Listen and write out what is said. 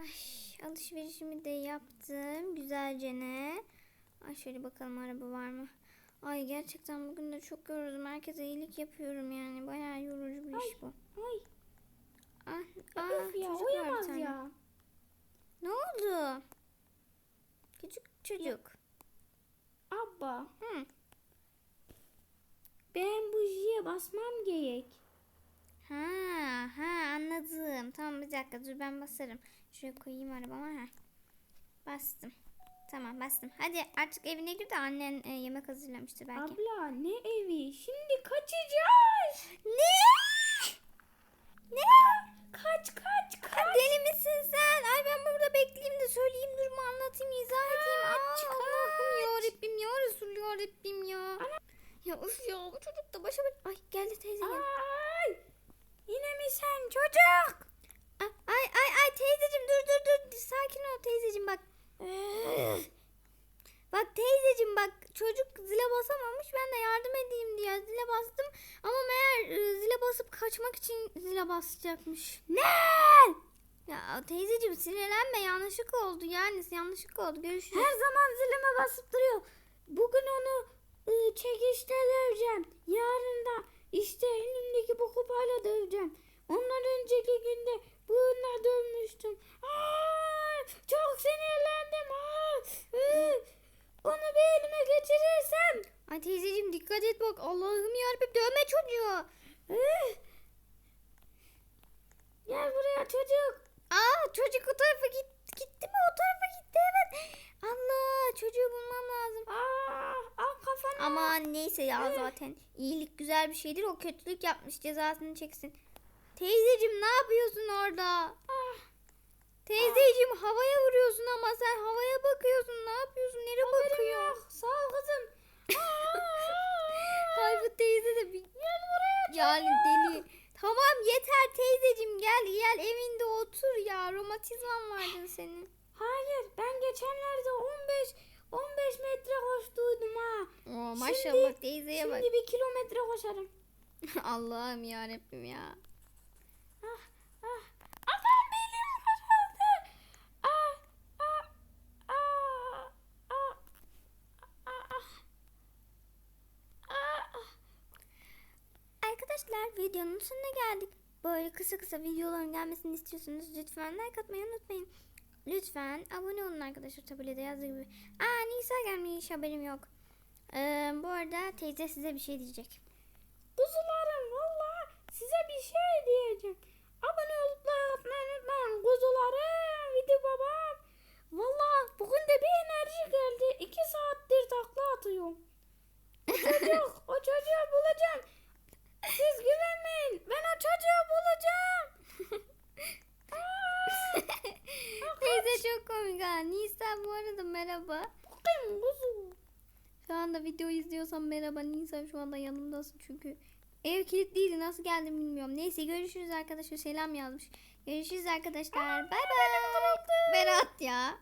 Ay, alışverişimi de yaptım güzelce ne. Ay şöyle bakalım araba var mı? Ay gerçekten bugün de çok yoruldum. Herkese iyilik yapıyorum yani. Bayağı yorucu bir iş bu. Ay Ah, ah, öf ya uyamaz ya. Ne oldu? Küçük çocuk. Abba Hı. ben bujiye basmam gerek. Ha, dakika dur ben basarım. Şuraya koyayım arabama. Ha. Bastım. Tamam bastım. Hadi artık evine gir de annen e, yemek hazırlamıştır belki. Abla ne evi? Şimdi kaçacağız. Ne? Ne? Kaç kaç kaç. Deli misin sen? Ay ben burada bekleyeyim de söyleyeyim durumu anlatayım izah edeyim. Aa, Kaç, Allah'ım ya Rabbim ya Resul ya Rabbim ya. Ya uf ya bu çocuk da başa baş... Ay geldi teyze geldi. Ay. Yine mi sen çocuk? Ay ay ay, teyzeciğim dur dur dur sakin ol teyzeciğim bak. Bak teyzeciğim bak çocuk zile basamamış ben de yardım edeyim diye zile bastım ama meğer e, zile basıp kaçmak için zile basacakmış. Ne? Ya teyzeciğim sinirlenme yanlışlık oldu yani yanlışlık oldu görüşürüz. Her zaman zilime basıp duruyor. Bugün onu ı, çekişte döveceğim. Yarın da işte elimdeki bu kupayla döveceğim. Ondan önceki günde bununla dövmüştüm. Aa, çok sinirlendim. Aa, ı, onu bir elime geçirirsem. Ay teyzeciğim dikkat et bak Allah'ım yarabbim dövme çocuğu. ı, Gel buraya çocuk. Aa çocuk o tarafa git, gitti mi o tarafa gitti evet. Allah çocuğu bulmam lazım. Aa, al kafana. Aman neyse ya zaten iyilik güzel bir şeydir. O kötülük yapmış cezasını çeksin. Teyzeciğim ne yapıyorsun orada? Ah, Teyzeciğim havaya vuruyorsun ama sen havaya bakıyorsun. Ne yapıyorsun? Nereye haberim bakıyorsun? yok. Sağ ol kızım. Bu teyze de bir... Yani deli. Tamam yeter teyzeciğim gel gel evinde otur ya. Romatizman vardı senin. Hayır ben geçenlerde 15 15 metre koştuydum ha. Oo, maşallah Şimdi- teyzeye bak. Şimdi bir kilometre koşarım. Allah'ım yarabbim ya. Ah ah. Aman belim kırıldı. Ah ah ah ah ah ah ah. Arkadaşlar videonun sonuna geldik. Böyle kısa kısa videoların gelmesini istiyorsanız lütfen like atmayı unutmayın. Lütfen abone olun arkadaşlar tabelede yazdığı gibi. Aa Nisa gelmiş haberim yok. Ee, bu arada teyze size bir şey diyecek. Kuzularım valla size bir şey diyeceğim. Abone olup atmayı unutmayın. Kuzularım, video babam. Valla bugün de bir enerji geldi. İki saattir takla atıyorum. O çocuk, o çocuğu bulacağım. Siz güvenmeyin. Ben o çocuğu bulacağım. Teyze çok komik ha. Nisa bu arada merhaba. Şu anda video izliyorsan merhaba Nisa şu anda yanımdasın çünkü. Ev kilitliydi nasıl geldim bilmiyorum. Neyse görüşürüz arkadaşlar selam yazmış. Görüşürüz arkadaşlar. Bay bay. Berat ya.